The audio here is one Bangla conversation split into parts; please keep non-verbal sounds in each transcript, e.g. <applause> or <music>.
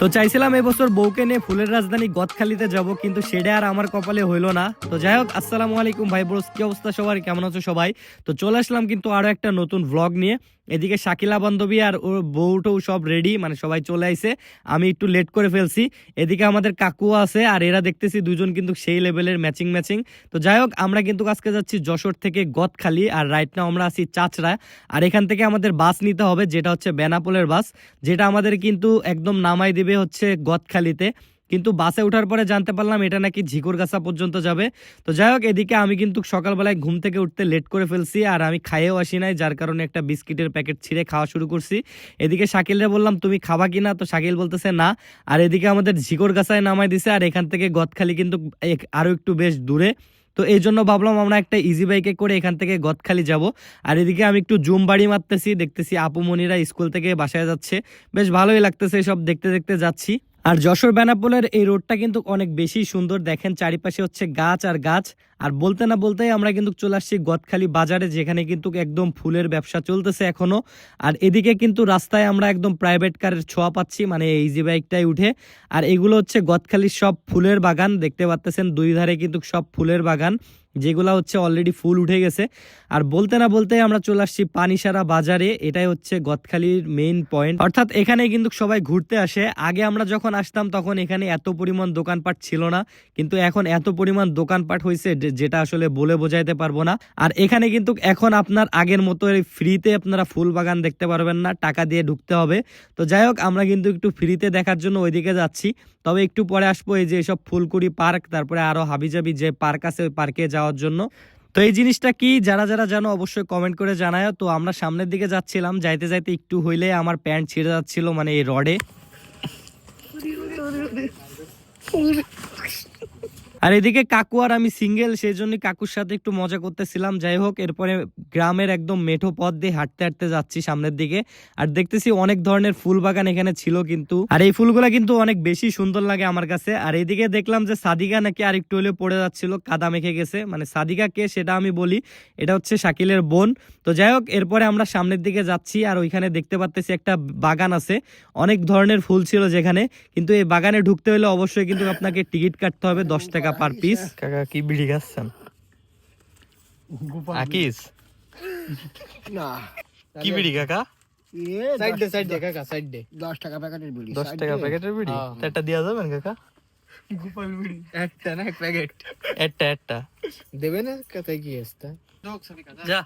তো চাইছিলাম এবছর বউকে নিয়ে ফুলের রাজধানী গদখালিতে যাব, কিন্তু সেটা আর আমার কপালে হইল না। তো যাই হোক, আসসালামু আলাইকুম ভাই ব্রোস কি অবস্থা সবার? কেমন আছো সবাই? তো চলে আসলাম কিন্তু আরও একটা নতুন ভ্লগ নিয়ে। এদিকে শাকিলা বান্ধবী আর ওর বউটাও সব রেডি মানে সবাই চলে আইছে। আমি একটু লেট করে ফেলছি। এদিকে আমাদের কাকুয়া আছে আর এরা দেখতেছি দুজন কিন্তু সেই লেভেলের ম্যাচিং ম্যাচিং তো যাই হোক, আমরা কিন্তু আজকে যাচ্ছি যশোর থেকে গদখালি আর রাইট নাও আমরা আছি চাচড়া। আর এখান থেকে আমাদের বাস নিতে হবে, যেটা হচ্ছে বেনাপোলের বাস যেটা আমাদের কিন্তু একদম নামাই দিবে হচ্ছে গদখালিতে। কিন্তু বাসে ওঠার পরে জানতে পারলাম এটা নাকি ঝিকরগাছা পর্যন্ত যাবে। তো যাই হোক, এদিকে আমি কিন্তু সকালবেলায় ঘুম থেকে উঠতে লেট করে ফেলছি আর আমি খাইয়েও আসি নাই, যার কারণে একটা বিস্কিটের প্যাকেট ছিঁড়ে খাওয়া শুরু করছি। এদিকে শাকিলরে বললাম, তুমি খাবা কিনা? তো শাকিল বলতেছে, না। আর এদিকে আমাদের ঝিকরগাছায় নামাই দিছে আর এখান থেকে গদখালি কিন্তু এক- আরও একটু বেশ দূরে। তো এই জন্য ভাবলাম আমরা একটা ইজি বাইকে করে এখান থেকে গদখালি যাব। আর এদিকে আমি একটু জুম বাড়ি মারতেছি, দেখতেছি আপু মনিরা স্কুল থেকে বাসায় যাচ্ছে। বেশ ভালোই লাগতেছে সব দেখতে দেখতে যাচ্ছি। আর যশোর বেনাপোলের এই রোডটা কিন্তু অনেক বেশি সুন্দর। দেখেন চারিপাশে হচ্ছে গাছ আর গাছ। আর বলতে না বলতেই আমরা কিন্তু চলে আসছি গদখালি বাজারে, যেখানে কিন্তু একদম ফুলের ব্যবসা চলতেছে এখনও। আর এদিকে কিন্তু রাস্তায় আমরা একদম প্রাইভেট কারের ছোঁয়া পাচ্ছি মানে ইজি বাইকটাই উঠে। আর এগুলো হচ্ছে গদখালির সব ফুলের বাগান, দেখতে পাচ্তেছেন দুই ধারে কিন্তু সব ফুলের বাগান। যেগুলা হচ্ছে অলরেডি ফুল উঠে গেছে। আর বলতে না বলতে আমরা চলে আসছি পানিসারা বাজারে, এটাই হচ্ছে গদখালির মেইন পয়েন্ট অর্থাৎ এখানে কিন্তু সবাই ঘুরতে আসে। আগে আমরা যখন আসতাম তখন এখানে এত পরিমাণ দোকানপাট ছিল না। কিন্তু এখন এত পরিমাণ দোকানপাট হয়েছে যেটা আসলে বলে বোঝাইতে পারব না। আর এখানে কিন্তু এখন আপনার আগের মতো ফ্রিতে আপনারা ফুল বাগান দেখতে পারবেন না, টাকা দিয়ে ঢুকতে হবে। তো যাই হোক, আমরা কিন্তু একটু ফ্রিতে দেখার জন্য ওইদিকে যাচ্ছি। তবে একটু পরে আসব এই যে সব ফুলকুড়ি পার্ক, তারপরে আরও হাবিজাবি যে পার্ক আছে, ওই পার্কে যাওয়ার জন্য। তো এই জিনিসটা কি? যারা যারা জানো অবশ্যই কমেন্ট করে জানায় তো আমরা সামনের দিকে যাচ্ছিলাম। যাইতে যাইতে একটু হইলে আমার প্যান্ট ছিঁড়ে যাচ্ছিল মানে এই রডে। আর এদিকে কাকু আর আমি সিঙ্গেল সেই জন্য কাকুর সাথে একটু মজা করতেছিলাম। যাই হোক, এরপরে গ্রামের একদম মেঠো পথ দিয়ে হাঁটতে হাঁটতে যাচ্ছি সামনের দিকে। আর দেখতেছি অনেক ধরনের ফুল বাগান এখানে ছিল কিন্তু। আর এই ফুলগুলা কিন্তু অনেক বেশি সুন্দর লাগে আমার কাছে। আর এইদিকে দেখলাম যে সাদিকা নাকি আর একটু হলে পড়ে যাচ্ছিল, কাদা মেখে গেছে। মানে সাদিকা কে সেটা আমি বলি, এটা হচ্ছে শাকিলের বোন। তো যাই হোক, এরপরে আমরা সামনের দিকে যাচ্ছি আর ওইখানে দেখতে পাচ্তেছি একটা বাগান আছে। অনেক ধরনের ফুল ছিল যেখানে। কিন্তু এই বাগানে ঢুকতে হলে অবশ্যই কিন্তু আপনাকে টিকিট কাটতে হবে দশ টাকা পার পিস কাকা কি বিড়ি খাচ্ছেন? আকিস? না। কি বিড়ি কাকা? এ সাইড দে সাইড দে কাকা সাইড দে। দশ টাকা প্যাকেটের বিড়ি দশ side টাকা এ। প্যাকেটের বিড়ি? একটা দেওয়া যাবেন কাকা? একটা না এক প্যাকেট। একটা একটা। দেবে না কোথায় কি যা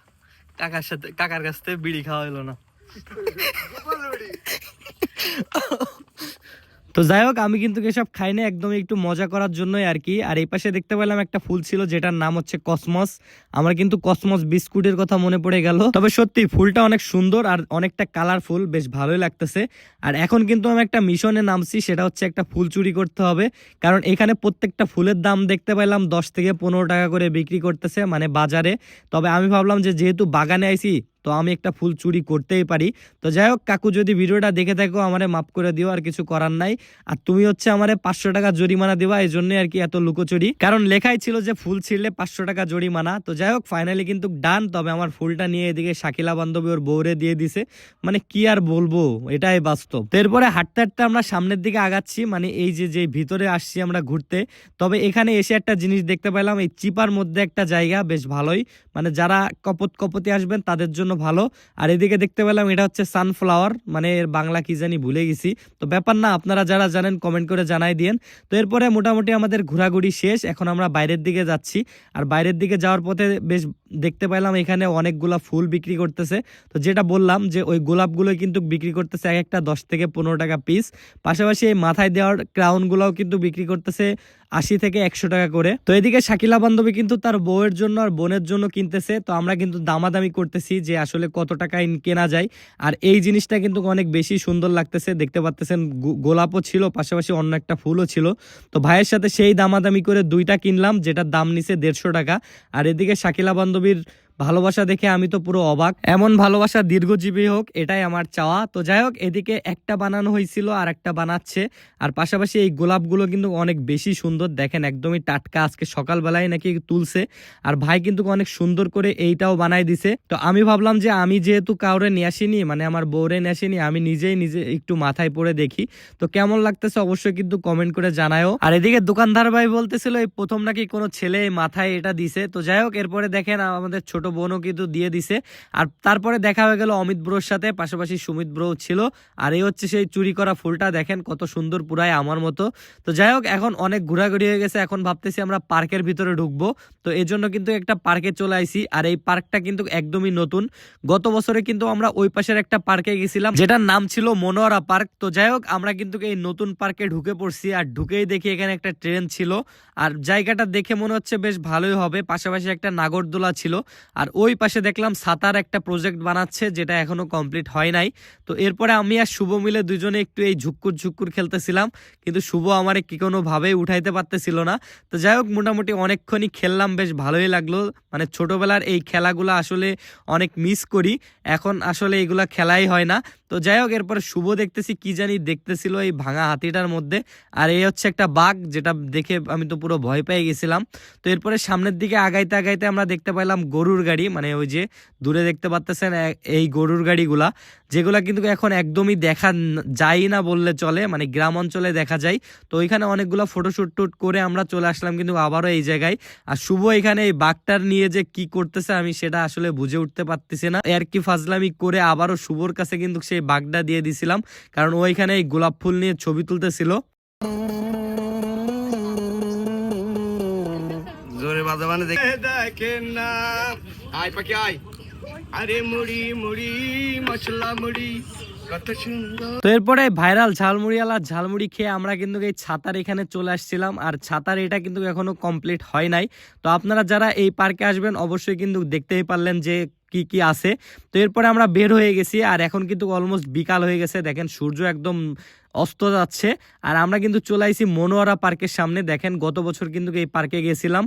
কাকার সাথে কাকার কাছ থেকে বিড়ি খাওয়া হলো না। <laughs> তো যাই হোক, আমি কিন্তু এসব খাই না একদম একটু মজা করার জন্যই আর কি। আর এই পাশে দেখতে পেলাম একটা ফুল ছিল, যেটার নাম হচ্ছে কসমস। আমার কিন্তু কসমস বিস্কুটের কথা মনে পড়ে গেল। তবে সত্যি, ফুলটা অনেক সুন্দর আর অনেকটা কালারফুল বেশ ভালোই লাগতেছে। আর এখন কিন্তু আমি একটা মিশনে নামছি, সেটা হচ্ছে একটা ফুল চুরি করতে হবে। কারণ এখানে প্রত্যেকটা ফুলের দাম দেখতে পেলাম দশ থেকে পনেরো টাকা করে বিক্রি করতেছে মানে বাজারে। তবে আমি ভাবলাম যে যেহেতু বাগানে আইছি তো আমি একটা ফুল চুরি করতেই পারি। তো যাই হোক, কাকু যদি ভিডিওটা দেখে থাকো, আমারে মাফ করে দিও, আর কিছু করার নাই। আর তুমি হচ্ছে আমারে পাঁচশো টাকা জরিমানা দেওয়া এই জন্যই আর কি এত লুকোচুরি। কারণ লেখাই ছিল যে ফুল ছিঁড়লে পাঁচশো টাকা জরিমানা। তো যাই হোক ফাইনালি কিন্তু ডান তবে আমার ফুলটা নিয়ে এদিকে শাকিলা বান্ধবী ওর বৌরে দিয়ে দিছে। মানে কি আর বলব, এটাই বাস্তব। এরপরে হাঁটতে হাঁটতে আমরা সামনের দিকে আগাচ্ছি মানে এই যে যে ভিতরে আসছি আমরা ঘুরতে। তবে এখানে এসে একটা জিনিস দেখতে পেলাম, এই চিপার মধ্যে একটা জায়গা, বেশ ভালোই। মানে যারা কপত কপতি আসবেন, তাদের জন্য ভালো। আর এদিকে দেখতে পেলাম এটা হচ্ছে সানফ্লাওয়ার মানে এর বাংলা কি জানি ভুলে গেছি। তো ব্যাপার না, আপনারা যারা জানেন কমেন্ট করে জানাই দিয়েন। তো এরপরে মোটামুটি আমাদের ঘোরাঘুরি শেষ, এখন আমরা বাইরের দিকে যাচ্ছি। আর বাইরের দিকে যাওয়ার পথে বেশ দেখতে পেলাম এখানে অনেকগুলা ফুল বিক্রি করতেছে। তো যেটা বললাম যে ওই গোলাপগুলো কিন্তু বিক্রি করতেছে এক একটা দশ থেকে পনেরো টাকা পিস পাশাপাশি এই মাথায় দেওয়ার ক্রাউনগুলোও কিন্তু বিক্রি করতেছে আশি থেকে একশো টাকা করে। তো এদিকে শাকিলা বান্ধবী কিন্তু তার বউয়ের জন্য আর বোনের জন্য কিনতেছে। তো আমরা কিন্তু দামাদামি করতেছি যে আসলে কত টাকা কেনা যায়। আর এই জিনিসটা কিন্তু অনেক বেশি সুন্দর লাগতেছে। দেখতে পাচ্তেছেন গোলাপও ছিল, পাশাপাশি অন্য একটা ফুলও ছিল। তো ভাইয়ের সাথে সেই দামাদামি করে দুইটা কিনলাম, যেটার দাম নিছে দেড়শো টাকা। আর এদিকে শাকিলা বান্ধবীর ভালোবাসা দেখে আমি তো পুরো অবাক। এমন ভালোবাসা দীর্ঘজীবী হোক, এটাই আমার চাওয়া। তো যাই হোক, এদিকে একটা বানানো হয়েছিল আর একটা বানাচ্ছে। আর পাশাপাশি এই গোলাপগুলো কিন্তু অনেক বেশি সুন্দর। দেখেন, একদমই টাটকা। আজকে সকালবেলায় নাকি তুলছে। আর ভাই কিন্তু অনেক সুন্দর করে এইটাও বানাই দিছে। তো আমি ভাবলাম যে আমি যেহেতু কাউরে নিয়ে আসিনি মানে আমার বউরে নিয়ে আসিনি, আমি নিজেই নিজে একটু মাথায় পরে দেখি। তো কেমন লাগতেছে অবশ্যই কিন্তু কমেন্ট করে জানায়ও। আর এদিকে দোকানদার ভাই বলতেছিল, এই প্রথম নাকি কোনো ছেলে মাথায় এটা দিছে। তো যাই হোক, এরপরে দেখেন আমাদের ছোট বোনও কিন্তু দিয়ে দিছে। আর তারপরে দেখা হয়ে গেল অমিত ব্রোর সাথে, পাশাপাশি সুমিত ব্রো ছিল। আর এই হচ্ছে সেই চুরি করা ফুলটা, দেখেন কত সুন্দর পুরাই আমার মতো। তো যাই হোক, এখন অনেক ঘোরাঘুরি হয়ে গেছে, এখন ভাবতেছি আমরা পার্কের ভিতরে ঢুকবো। তো এর জন্য কিন্তু একটা পার্কে চলে আইছি, আর এই পার্কটা কিন্তু একদমই নতুন। গত বছরে কিন্তু আমরা ওই পাশের একটা পার্কে গেছিলাম, যেটার নাম ছিল মনোয়ারা পার্ক। তো যাই হোক, আমরা কিন্তু এই নতুন পার্কে ঢুকে পড়ছি, আর ঢুকেই দেখি এখানে একটা ট্রেন ছিল। আর জায়গাটা দেখে মনে হচ্ছে বেশ ভালোই হবে, পাশাপাশি একটা নাগরদোলা ছিল। আর ওই পাশে দেখলাম সাতার একটা প্রজেক্ট বানাচ্ছে, যেটা এখনও কমপ্লিট হয় নাই। তো এরপরে আমি আর শুভ মিলে দুজনে একটু এই ঝুক্কুর ঝুক্কুর খেলতেছিলাম, কিন্তু শুভ আমারে কি কোনোভাবেই উঠাইতে পারতেছিল না। তো যাই হোক, মোটামুটি অনেকক্ষণই খেললাম, বেশ ভালোই লাগল। মানে ছোটবেলার এই খেলাগুলো আসলে অনেক মিস করি। এখন আসলে এগুলা খেলাই হয় না। তো যাই হোক এরপরে শুভ দেখতেছি, কি জানি দেখতেছিল এই ভাঙা হাতিটার মধ্যে। আর এই হচ্ছে একটা বাঘ, যেটা দেখে আমি তো পুরো ভয় পেয়ে গেছিলাম। তো এরপরে সামনের দিকে আগাইতে আগাইতে আমরা দেখতে পাইলাম গরুর গাড়ি মানে ওই যে দূরে দেখতে পাচ্তেছেন এই গরুর গাড়িগুলা, যেগুলা কিন্তু এখন একদমই দেখা যায় না বললে চলে মানে গ্রাম অঞ্চলে দেখা যায়। তো ওইখানে অনেকগুলো ফটোশুট টুট করে আমরা চলে আসলাম কিন্তু আবারও এই জায়গায়। আর শুভ এখানে এই বাঘটার নিয়ে যে কি করতেছে আমি সেটা আসলে বুঝে উঠতে পারতেছি না। আর কি ফাজলামি করে আবারও শুভর কাছে কিন্তু সেই বাঘটা দিয়ে দিছিলাম কারণ ওইখানে এই গোলাপ ফুল নিয়ে ছবি তুলতেছিল। জোরে বাজাবানে দেখে দেখেন না। আয় পাখি আয়। আরে মুড়ি মুড়ি মশলা মুড়ি তো এরপরে ভাইরাল ঝালমুড়িওয়ালা ঝালমুড়ি খেয়ে আমরা কিন্তু এই ছাতার এখানে চলে আসছিলাম আর ছাতার এটা কিন্তু এখনও কমপ্লিট হয় নাই। তো আপনারা যারা এই পার্কে আসবেন অবশ্যই কিন্তু দেখতেই পারলেন যে কি কি আছে? তো এরপরে আমরা বের হয়ে গেছি, আর এখন কিন্তু অলমোস্ট বিকাল হয়ে গেছে। দেখেন সূর্য একদম অস্ত যাচ্ছে, আর আমরা কিন্তু চলে আইছি মনোয়ারা পার্কের সামনে। দেখেন গত বছর কিন্তু এই পার্কে গেছিলাম,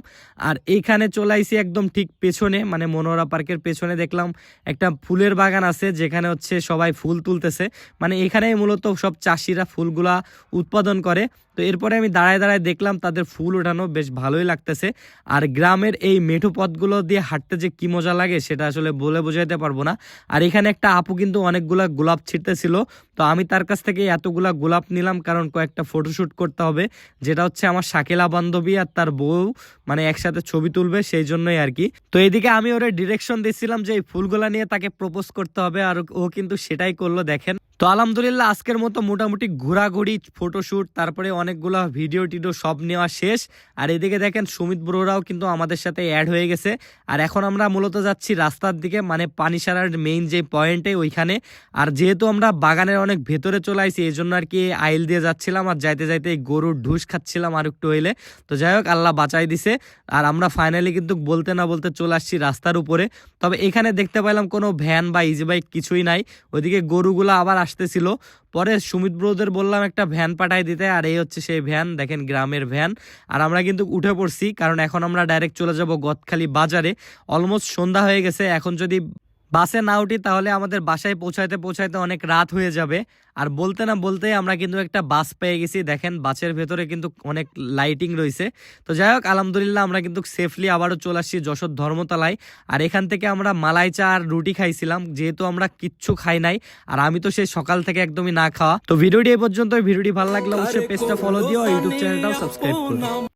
আর এইখানে চলে আইছি একদম ঠিক পেছনে মানে মনোয়ারা পার্কের পেছনে দেখলাম একটা ফুলের বাগান আছে, যেখানে হচ্ছে সবাই ফুল তুলতেছে। মানে এখানে মূলত সব চাষিরা ফুলগুলা উৎপাদন করে। তো এরপরে আমি দাঁড়ায় দাঁড়ায় দেখলাম তাদের ফুল ওঠানো বেশ ভালোই লাগতেছে। আর গ্রামের এই মেঠো পথগুলো দিয়ে হাঁটতে যে কি মজা লাগে সেটা আসলে বলে বোঝাইতে পারব না। আর এখানে একটা আপু কিন্তু অনেকগুলা গোলাপ ছিটতেছিল তো আমি তার কাছ থেকে এতগুলা গোলাপ নিলাম কারণ কয়েকটা ফটোশ্যুট করতে হবে। যেটা হচ্ছে আমার শাকিলা বান্ধবী আর তার বউ মানে একসাথে ছবি তুলবে সেই জন্যই আর কি। তো এদিকে আমি ওরে ডিরেকশন দিচ্ছিলাম যে এই ফুলগুলা নিয়ে তাকে প্রপোজ করতে হবে আর ও কিন্তু সেটাই করল, দেখেন। তো আলহামদুলিল্লাহ আজকের মতো মোটামুটি ঘোরাঘুরি ফটোশ্যুট তারপরে অনেকগুলো ভিডিও টিডিও সব নেওয়া শেষ। আর এদিকে দেখেন সুমিত ব্রোরাও কিন্তু আমাদের সাথে অ্যাড হয়ে গেছে। আর এখন আমরা মূলত যাচ্ছি রাস্তার দিকে মানে পানিসারার মেইন যে পয়েন্টে ওইখানে। আর যেহেতু আমরা বাগানের অনেক ভেতরে চলে আসি এই জন্য আর কি আইল দিয়ে যাচ্ছিলাম আর যাইতে যাইতে এই গরুর ঢুস খাচ্ছিলাম আর একটু হইলে। তো যাই হোক, আল্লাহ বাঁচাই দিছে। আর আমরা ফাইনালি কিন্তু বলতে না বলতে চলে আসছি রাস্তার উপরে। তবে এখানে দেখতে পেলাম কোনো ভ্যান বা ইজি বাইক কিছুই নাই। ওইদিকে গরুগুলো আবার আসতেছিল। পরে সুমিত ব্রোদের বললাম একটা ভ্যান পাঠাই দিতে, আর এই হচ্ছে সেই ভ্যান, দেখেন গ্রামের ভ্যান। আর আমরা কিন্তু উঠে পড়ছি, কারণ এখন আমরা ডাইরেক্ট চলে যাব গদখালি বাজারে। অলমোস্ট সন্ধ্যা হয়ে গেছে, এখন যদি বাসে না উঠি তাহলে আমাদের বাসায় পৌঁছাইতে পৌঁছাইতে অনেক রাত হয়ে যাবে। আর বলতে না বলতে আমরা কিন্তু একটা বাস পেয়ে গেছি। দেখেন বাসের ভেতরে কিন্তু অনেক লাইটিং রয়েছে। তো যাই হোক আলহামদুলিল্লাহ আমরা কিন্তু সেফলি আবারও চলে আসছি যশোর ধর্মতলায়। আর এখান থেকে আমরা মালাই চা আর রুটি খাইছিলাম যেহেতু আমরা কিচ্ছু খাই নাই। আর আমি তো সেই সকাল থেকে একদমই না খাওয়া। তো ভিডিওটি এই পর্যন্ত ভিডিওটি ভালো লাগলে অবশ্যই পেজটা ফলো দিও ইউটিউব চ্যানেলটাও সাবস্ক্রাইব করো।